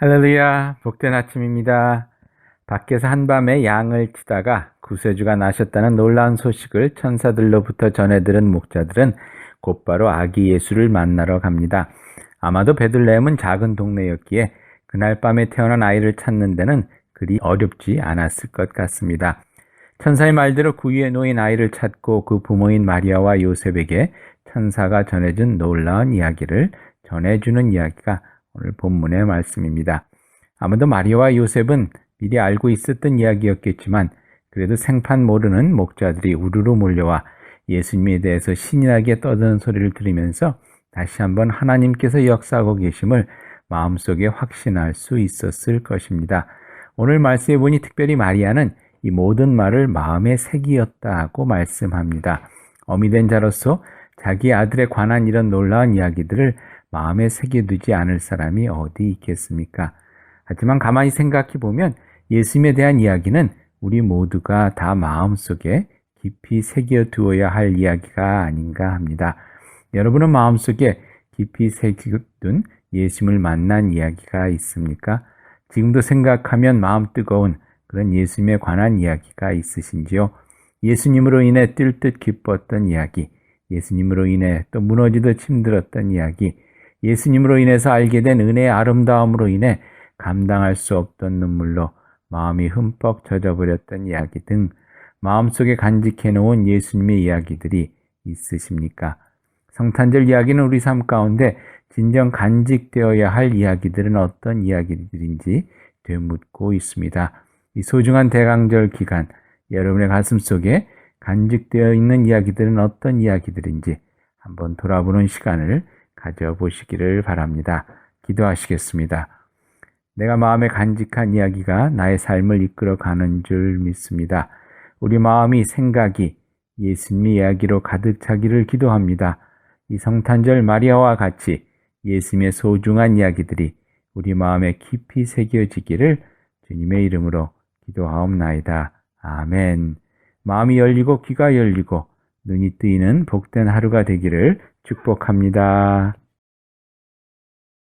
할렐루야, 복된 아침입니다. 밖에서 한밤에 양을 치다가 구세주가 나셨다는 놀라운 소식을 천사들로부터 전해 들은 목자들은 곧바로 아기 예수를 만나러 갑니다. 아마도 베들레헴은 작은 동네였기에 그날 밤에 태어난 아이를 찾는 데는 그리 어렵지 않았을 것 같습니다. 천사의 말대로 구유에 놓인 아이를 찾고 그 부모인 마리아와 요셉에게 천사가 전해준 놀라운 이야기를 전해주는 이야기가 오늘 본문의 말씀입니다. 아무도 마리아와 요셉은 미리 알고 있었던 이야기였겠지만 그래도 생판 모르는 목자들이 우르르 몰려와 예수님에 대해서 신이하게 떠드는 소리를 들으면서 다시 한번 하나님께서 역사하고 계심을 마음속에 확신할 수 있었을 것입니다. 오늘 말씀해 보니 특별히 마리아는 이 모든 말을 마음에 새기었다고 말씀합니다. 어미 된 자로서 자기 아들에 관한 이런 놀라운 이야기들을 마음에 새겨두지 않을 사람이 어디 있겠습니까? 하지만 가만히 생각해 보면 예수님에 대한 이야기는 우리 모두가 다 마음속에 깊이 새겨두어야 할 이야기가 아닌가 합니다. 여러분은 마음속에 깊이 새겨둔 예수님을 만난 이야기가 있습니까? 지금도 생각하면 마음 뜨거운 그런 예수님에 관한 이야기가 있으신지요? 예수님으로 인해 뛸 듯 기뻤던 이야기, 예수님으로 인해 또 무너지듯 힘들었던 이야기, 예수님으로 인해서 알게 된 은혜의 아름다움으로 인해 감당할 수 없던 눈물로 마음이 흠뻑 젖어버렸던 이야기 등 마음속에 간직해 놓은 예수님의 이야기들이 있으십니까? 성탄절 이야기는 우리 삶 가운데 진정 간직되어야 할 이야기들은 어떤 이야기들인지 되묻고 있습니다. 이 소중한 대강절 기간 여러분의 가슴 속에 간직되어 있는 이야기들은 어떤 이야기들인지 한번 돌아보는 시간을 가져보시기를 바랍니다. 기도하시겠습니다. 내가 마음에 간직한 이야기가 나의 삶을 이끌어 가는 줄 믿습니다. 우리 마음이 생각이 예수님의 이야기로 가득 차기를 기도합니다. 이 성탄절 마리아와 같이 예수님의 소중한 이야기들이 우리 마음에 깊이 새겨지기를 주님의 이름으로 기도하옵나이다. 아멘. 마음이 열리고 귀가 열리고 눈이 뜨이는 복된 하루가 되기를 축복합니다.